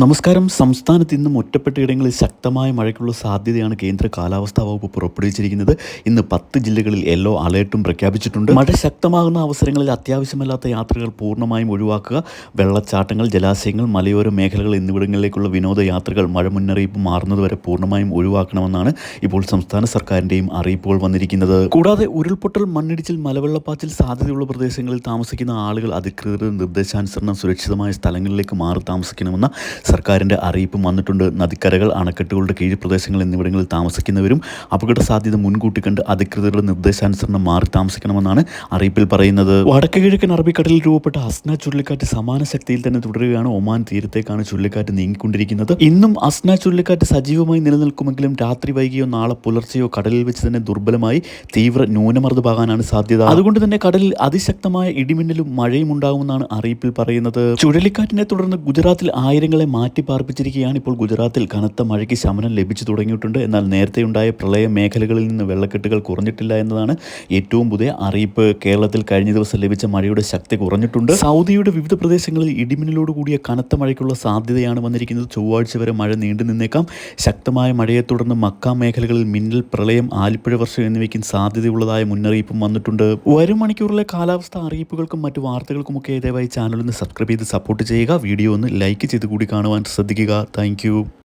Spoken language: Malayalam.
നമസ്കാരം. സംസ്ഥാനത്ത് ഇന്നും ഒറ്റപ്പെട്ട ഇടങ്ങളിൽ ശക്തമായ മഴയ്ക്കുള്ള സാധ്യതയാണ് കേന്ദ്ര കാലാവസ്ഥാ വകുപ്പ് പുറപ്പെടുവിച്ചിരിക്കുന്നത്. ഇന്ന് പത്ത് ജില്ലകളിൽ യെല്ലോ അലേർട്ടും പ്രഖ്യാപിച്ചിട്ടുണ്ട്. മഴ ശക്തമാകുന്ന അവസരങ്ങളിൽ അത്യാവശ്യമല്ലാത്ത യാത്രകൾ പൂർണമായും ഒഴിവാക്കുക. വെള്ളച്ചാട്ടങ്ങൾ ജലാശയങ്ങൾ മലയോര മേഖലകൾ എന്നിവിടങ്ങളിലേക്കുള്ള വിനോദയാത്രകൾ മഴ മുന്നറിയിപ്പ് മാറുന്നതുവരെ പൂർണമായും ഒഴിവാക്കണമെന്നാണ് ഇപ്പോൾ സംസ്ഥാന സർക്കാരിന്റെയും അറിയിപ്പുകൾ വന്നിരിക്കുന്നത്. കൂടാതെ ഉരുൾപൊട്ടൽ മണ്ണിടിച്ചിൽ മലവെള്ളപ്പാച്ചിൽ സാധ്യതയുള്ള പ്രദേശങ്ങളിൽ താമസിക്കുന്ന ആളുകൾ അധികൃതരുടെ നിർദ്ദേശാനുസരണം സുരക്ഷിതമായ സ്ഥലങ്ങളിലേക്ക് മാറി താമസിക്കണമെന്ന സർക്കാരിന്റെ അറിയിപ്പും വന്നിട്ടുണ്ട്. നദിക്കരകൾ അണക്കെട്ടുകളുടെ കീഴ് പ്രദേശങ്ങൾ എന്നിവിടങ്ങളിൽ താമസിക്കുന്നവരും അപകട സാധ്യത മുൻകൂട്ടി കണ്ട് അധികൃതരുടെ നിർദ്ദേശാനുസരണം മാറി താമസിക്കണമെന്നാണ് അറിയിപ്പിൽ പറയുന്നത്. വടക്ക് കിഴക്കൻ അറബിക്കടലിൽ രൂപപ്പെട്ട അസ്ന ചുഴലിക്കാറ്റ് സമാന ശക്തിയിൽ തന്നെ തുടരുകയാണ്. ഒമാൻ തീരത്തേക്കാണ് ചുഴലിക്കാറ്റ് നീങ്ങിക്കൊണ്ടിരിക്കുന്നത്. ഇന്നും അസ്ന ചുഴലിക്കാറ്റ് സജീവമായി നിലനിൽക്കുമെങ്കിലും രാത്രി വൈകിയോ നാളെ പുലർച്ചെയോ കടലിൽ വെച്ച് തന്നെ ദുർബലമായി തീവ്ര ന്യൂനമർദ്ദമാകാനാണ് സാധ്യത. അതുകൊണ്ട് തന്നെ കടലിൽ അതിശക്തമായ ഇടിമിന്നലും മഴയും ഉണ്ടാകുമെന്നാണ് അറിയിപ്പിൽ പറയുന്നത്. ചുഴലിക്കാറ്റിനെ തുടർന്ന് ഗുജറാത്തിൽ ആയിരങ്ങളെ മാറ്റി പാർപ്പിച്ചിരിക്കുകയാണ് ഇപ്പോൾ ഗുജറാത്തിൽ. കനത്ത മഴയ്ക്ക് ശമനം ലഭിച്ചു തുടങ്ങിയിട്ടുണ്ട്. എന്നാൽ നേരത്തെ ഉണ്ടായ പ്രളയ മേഖലകളിൽ നിന്ന് വെള്ളക്കെട്ടുകൾ കുറഞ്ഞിട്ടില്ല എന്നതാണ് ഏറ്റവും പുതിയ അറിയിപ്പ്. കേരളത്തിൽ കഴിഞ്ഞ ദിവസം ലഭിച്ച മഴയുടെ ശക്തി കുറഞ്ഞിട്ടുണ്ട്. സൗദിയുടെ വിവിധ പ്രദേശങ്ങളിൽ ഇടിമിന്നലോട് കൂടിയ കനത്ത മഴയ്ക്കുള്ള സാധ്യതയാണ് വന്നിരിക്കുന്നത്. ചൊവ്വാഴ്ച വരെ മഴ നീണ്ടു നിന്നേക്കാം. ശക്തമായ മഴയെ തുടർന്ന് മക്ക മേഖലകളിൽ മിന്നൽ പ്രളയം ആലിപ്പുഴ വർഷം എന്നിവയ്ക്കും സാധ്യതയുള്ളതായ മുന്നറിയിപ്പും വന്നിട്ടുണ്ട്. വരും മണിക്കൂറിലെ കാലാവസ്ഥ അറിയിപ്പുകൾക്കും മറ്റു വാർത്തകൾക്കുമൊക്കെ ദയവായി ചാനലിന് സബ്സ്ക്രൈബ് ചെയ്ത് സപ്പോർട്ട് ചെയ്യുക. വീഡിയോ ഒന്ന് ലൈക്ക് ചെയ്ത് കൂടി കാണുവാൻ ശ്രദ്ധിക്കുക താങ്ക്